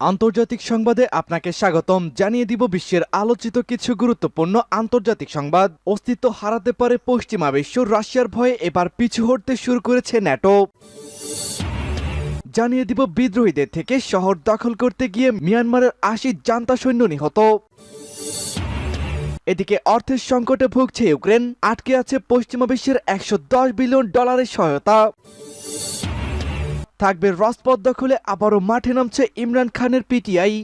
আন্তর্জাতিক সংবাদে আপনাকে স্বাগতম। জানিয়ে দিব বিশ্বের আলোচিত কিছু গুরুত্বপূর্ণ আন্তর্জাতিক সংবাদ। অস্তিত্ব হারাতে পারে পশ্চিমা বিশ্ব, রাশিয়ার ভয়ে এবার পিছু হটতে শুরু করেছে ন্যাটো। জানিয়ে দিব বিদ্রোহীদের থেকে শহর দখল করতে গিয়ে মিয়ানমারের আশি জান্তা সৈন্য নিহত। এদিকে অর্থের সংকটে ভুগছে ইউক্রেন। আটকে আছে পশ্চিমা বিশ্বের একশো দশ বিলিয়ন ডলারের সহায়তা। থাকবে রাজপথ দখলে আবারও মাঠে নামছে ইমরান খানের পিটিআই।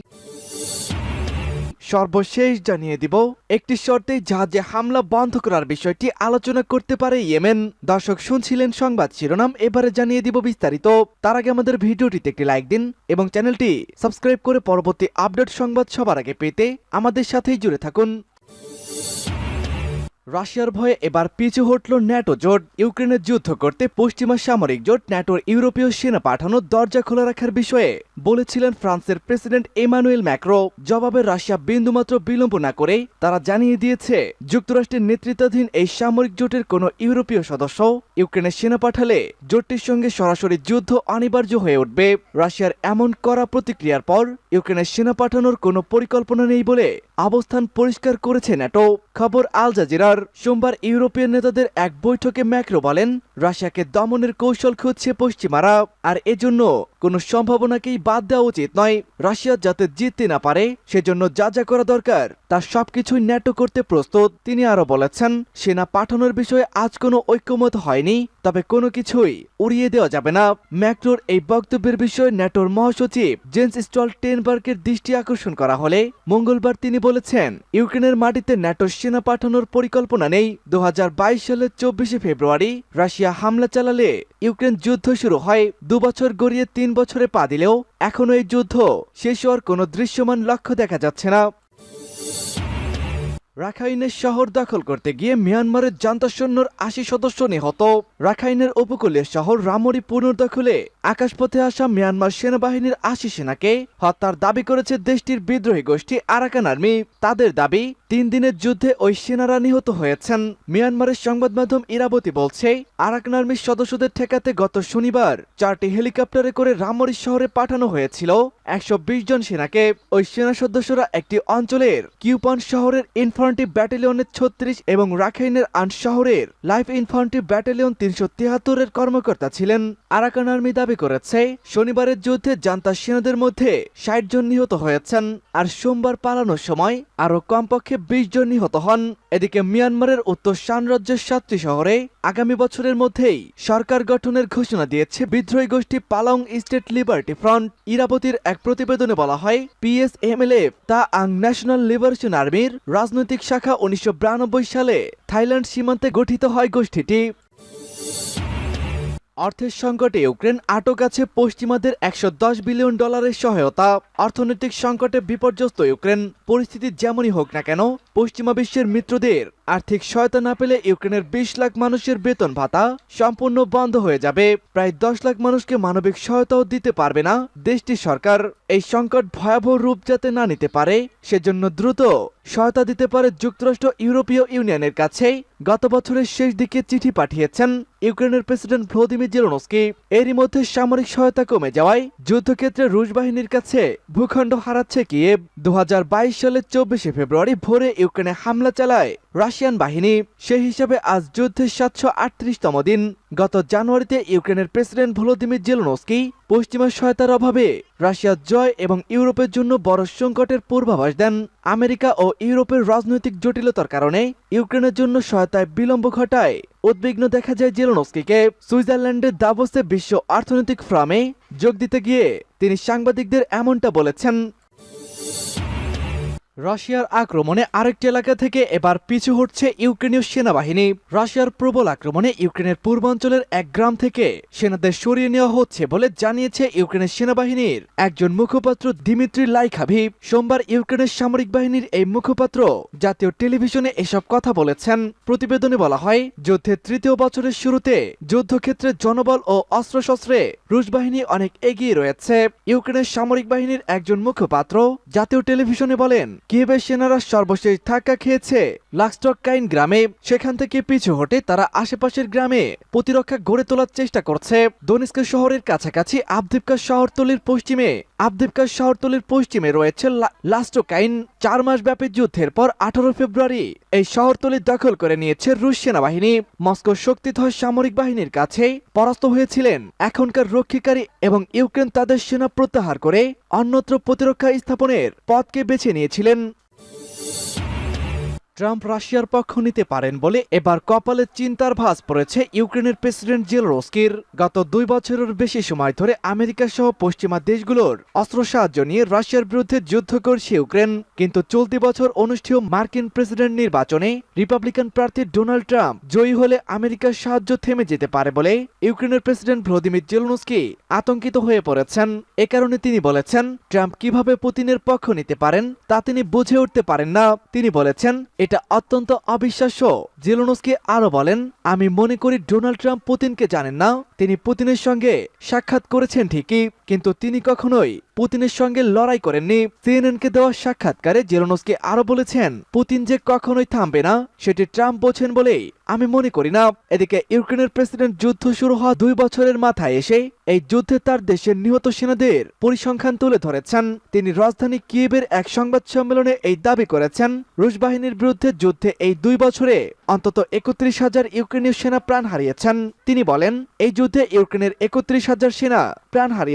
সর্বশেষ জানিয়ে দিব, একটি শর্তে জাহাজে হামলা বন্ধ করার বিষয়টি আলোচনা করতে পারে ইয়েমেন। দর্শক, শুনছিলেন সংবাদ শিরোনাম, এবারে জানিয়ে দিব বিস্তারিত। তার আগে আমাদের ভিডিওটিতে একটি লাইক দিন এবং চ্যানেলটি সাবস্ক্রাইব করে পরবর্তী আপডেট সংবাদ সবার আগে পেতে আমাদের সাথেই জুড়ে থাকুন। রাশিয়ার ভয়ে এবার পিছু হটল ন্যাটো জোট। ইউক্রেনের যুদ্ধ করতে পশ্চিমা সামরিক জোট ন্যাটোর ইউরোপীয় সেনা পাঠানো দরজা খোলা রাখার বিষয়ে বলেছিলেন ফ্রান্সের প্রেসিডেন্ট এমানুয়েল ম্যাক্রো। জবাবে রাশিয়া বিন্দুমাত্র বিলম্ব না করে তারা জানিয়ে দিয়েছে, যুক্তরাষ্ট্রের নেতৃত্বাধীন এই সামরিক জোটের কোনো ইউরোপীয় সদস্য ইউক্রেনের সেনা পাঠালে জোটটির সঙ্গে সরাসরি যুদ্ধ অনিবার্য হয়ে উঠবে। রাশিয়ার এমন করা প্রতিক্রিয়ার পর ইউক্রেনের সেনা পাঠানোর কোনো পরিকল্পনা নেই বলে অবস্থান পরিষ্কার করেছে ন্যাটো। খবর আল জাজিরার। সোমবার ইউরোপীয় নেতাদের এক বৈঠকে ম্যাক্রো বলেন, রাশিয়াকে দমনের কৌশল খুঁজছে পশ্চিমারা, আর এজন্য কোনো সম্ভাবনাকেই বাদ দেওয়া উচিত নয়। রাশিয়া যাতে জিততে না পারে, সেজন্য যা যা করা দরকার তার সবকিছুই ন্যাটো করতে প্রস্তুত। তিনি আরও বলেছেন, সেনা পাঠানোর বিষয়ে আজ কোনো ঐক্যমত হয়নি, তবে কোনো কিছুই উড়িয়ে দেওয়া যাবে না। ম্যাক্রোর এই বক্তব্যের বিষয়ে ন্যাটোর মহাসচিব জেন্স স্টল টেনবার্গের দৃষ্টি আকর্ষণ করা হলে, মঙ্গলবার তিনি বলেছেন, ইউক্রেনের মাটিতে ন্যাটো সেনা পাঠানোর পরিকল্পনা নেই। দু হাজার বাইশ সালের চব্বিশে ফেব্রুয়ারি রাশিয়া হামলা চালালে ইউক্রেন যুদ্ধ শুরু হয়। দুবছর গড়িয়ে তিন বছরে পা দিলেও এখনও এই যুদ্ধ শেষ হওয়ার কোনো দৃশ্যমান লক্ষ্য দেখা যাচ্ছে না। রাখাইনের শহর দখল করতে গিয়ে মিয়ানমারের জান্তা সৈন্যর আশি সদস্য নিহত। রাখাইনের উপকূলীয় শহর রামরি পুনর্দখলে আকাশপথে আসা মিয়ানমার সেনাবাহিনীর আশি সেনাকে হত্যার দাবি করেছে দেশটির বিদ্রোহী গোষ্ঠী আরাকান আর্মি। তাদের দাবি, তিন দিনের যুদ্ধে ওই সেনারা নিহত হয়েছেন। মিয়ানমারের সংবাদ মাধ্যম ইরাবতী বলছে, আরাকান আর্মির সদস্যদের ঠেকাতে গত শনিবার চারটি হেলিকপ্টারে করে রামরি শহরে পাঠানো হয়েছিল একশো বিশ জন সেনাকে। ওই সেনা সদস্যরা একটি অঞ্চলের কিউপন শহরের ইনফান্ট্রি ব্যাটালিয়নের ছত্রিশ এবং রাখাইনের আন শহরের লাইফ ইনফান্ট্রি ব্যাটালিয়ন তিনশো তিয়াত্তরের কর্মকর্তা ছিলেন। আরাকান আর্মি দাবি করেছে, শনিবারের যুদ্ধে জান্তা সেনাদের মধ্যে ষাট জন নিহত হয়েছেন আর সোমবার পালানোর সময় আরও কমপক্ষে বিশ জন নিহত হন। এদিকে মিয়ানমারের উত্তর শান রাজ্যের সাতটি শহরে আগামী বছরের মধ্যেই সরকার গঠনের ঘোষণা দিয়েছে। বিদ্রোহী গোষ্ঠী পালং স্টেট লিবার্টি ফ্রন্ট, ইরাবতীর এক প্রতিবেদনে বলা হয় পিএসএমএলএফ তা আং ন্যাশনাল লিবারেশন আর্মির রাজনৈতিক শাখা উনিশশো বিরানব্বই সালে থাইল্যান্ড সীমান্তে গঠিত হয় গোষ্ঠীটি। অর্থের সংকটে ইউক্রেন আটক আছে পশ্চিমাদের একশো দশ বিলিয়ন ডলারের সহায়তা। অর্থনৈতিক সংকটে বিপর্যস্ত ইউক্রেন। পরিস্থিতি যেমনই হোক না কেন, পশ্চিমা বিশ্বের মিত্রদের আর্থিক সহায়তা না পেলে ইউক্রেনের বিশ লাখ মানুষের বেতন ভাতা সম্পূর্ণ বন্ধ হয়ে যাবে। প্রায় দশ লাখ মানুষকে মানবিক সহায়তাও দিতে পারবে না দেশটির সরকার। এই সংকট ভয়াবহ রূপ যাতে না নিতে পারে, সেজন্য দ্রুত সহায়তা দিতে পারে যুক্তরাষ্ট্র ইউরোপীয় ইউনিয়নের কাছে। গত বছরের শেষ দিকে চিঠি পাঠিয়েছেন ইউক্রেনের প্রেসিডেন্ট ভ্লাদিমির জেলনস্কি। এরই মধ্যে সামরিক সহায়তা কমে যাওয়ায় যুদ্ধক্ষেত্রে রুশ বাহিনীর কাছে ভূখণ্ড হারাচ্ছে কিয়েভ। দু সালের চব্বিশে ফেব্রুয়ারি ভোরে ইউক্রেনে হামলা চালায় রাশিয়ান বাহিনী সেই হিসাবে আজ যুদ্ধের সাতশো আটত্রিশতম দিন। গত জানুয়ারিতে ইউক্রেনের প্রেসিডেন্ট ভলোদিমির জেলনস্কি পশ্চিমা সহায়তার অভাবে রাশিয়ার জয় এবং ইউরোপের জন্য বড় সংকটের পূর্বাভাস দেন। আমেরিকা ও ইউরোপের রাজনৈতিক জটিলতার কারণে ইউক্রেনের জন্য সহায়তায় বিলম্ব ঘটায়। উদ্বিগ্ন দেখা যায় জেলনস্কিকে। সুইজারল্যান্ডের দাভোসে বিশ্ব অর্থনৈতিক ফ্রামে যোগ দিতে গিয়ে তিনি সাংবাদিকদের এমনটা বলেছেন রাশিয়ার আক্রমণে আরেকটি এলাকা থেকে এবার পিছু হটছে ইউক্রেনীয় সেনাবাহিনী। রাশিয়ার প্রবল আক্রমণে ইউক্রেনের পূর্বাঞ্চলের এক গ্রাম থেকে সেনাদের সরিয়ে নেওয়া হচ্ছে বলে জানিয়েছে ইউক্রেনের সেনাবাহিনীর একজন মুখপাত্র দিমিত্রি লাইখাভি। সোমবার ইউক্রেনের সামরিক বাহিনীর এই মুখপাত্র জাতীয় টেলিভিশনে এসব কথা বলেছেন। প্রতিবেদনে বলা হয়, যুদ্ধের তৃতীয় বছরের শুরুতে যুদ্ধক্ষেত্রে জনবল ও অস্ত্রশস্ত্রে রুশ বাহিনী অনেক এগিয়ে রয়েছে। ইউক্রেনের সামরিক বাহিনীর একজন মুখপাত্র জাতীয় টেলিভিশনে বলেন, কিয়েভের সেনারা সর্বশেষ ধাক্কা খেয়েছে। লাক্সটকাইন গ্রামে, সেখান থেকে পিছু হটে তারা আশেপাশের গ্রামে। প্রতিরক্ষা গড়ে তোলার চেষ্টা করছে দনিস্কা শহরের কাছাকাছি আবদিপকা শহরতলির পশ্চিমে। আবদিপকা শহরতলির পশ্চিমে রয়েছে লাস্টোকাইন চার মাস ব্যাপী যুদ্ধের পর আঠারো ফেব্রুয়ারি এই শহরতলি দখল করে নিয়েছে রুশ সেনাবাহিনী। মস্কো শক্তিধর সামরিক বাহিনীর কাছে পরাস্ত হয়েছিলেন। এখনকার রক্ষীকারী এবং ইউক্রেন তাদের সেনা প্রত্যাহার করে অন্যত্র প্রতিরক্ষা স্থাপনের পথকে বেছে নিয়েছিলেন। ট্রাম্প রাশিয়ার পক্ষ নিতে পারেন বলে এবার কপালে চিন্তার ভাঁজ পড়েছে ইউক্রেনের প্রেসিডেন্ট জেলরোস্কির। গত দুই বছরের বেশি সময় ধরে আমেরিকা সহ পশ্চিমা দেশগুলোর অস্ত্র সাহায্য নিয়ে রাশিয়ার বিরুদ্ধে যুদ্ধ করছে ইউক্রেন। কিন্তু চলতি বছর অনুষ্ঠেয় মার্কিন প্রেসিডেন্ট নির্বাচনে রিপাবলিকান প্রার্থী ডোনাল্ড ট্রাম্প জয়ী হলে আমেরিকার সাহায্য থেমে যেতে পারে বলে ইউক্রেনের প্রেসিডেন্ট ভ্লাদিমির জেলনুস্কি আতঙ্কিত হয়ে পড়েছেন। এ কারণে তিনি বলেছেন, ট্রাম্প কীভাবে পুতিনের পক্ষ নিতে পারেন তা তিনি বুঝে উঠতে পারেন না। তিনি বলেছেন এটা অত্যন্ত অবিশ্বাস্য। জেলোনস্কি আরও বলেন, আমি মনে করি ডোনাল্ড ট্রাম্প পুতিনকে জানেন না। তিনি পুতিনের সঙ্গে সাক্ষাৎ করেছেন ঠিকই, কিন্তু তিনি কখনোই পুতিনের সঙ্গে লড়াই করেননি। সিএনএনকে দেওয়া সাক্ষাৎকারে জেলোনস্কি আরও বলেছেন, পুতিন যে কখনোই থামবে না, সেটি ট্রাম্প বলছেন বলেই আমি মনে করি না। এদিকে ইউক্রেনের প্রেসিডেন্ট যুদ্ধ শুরু হওয়া দুই বছরের মাথায় এসে এই যুদ্ধে তার দেশের নিহত সেনাদের পরিসংখ্যান তুলে ধরেছেন। তিনি রাজধানী কিয়েবের এক সংবাদ সম্মেলনে এই দাবি করেছেন, রুশ বাহিনীর বিরুদ্ধে যুদ্ধে এই দুই বছরে অন্তত একত্রিশ হাজার ইউক্রেনীয় সেনা প্রাণ হারিয়েছেন। তিনি বলেন, এই যুদ্ধে ইউক্রেনের একত্রিশ হাজার সেনা প্রাণ হারিয়ে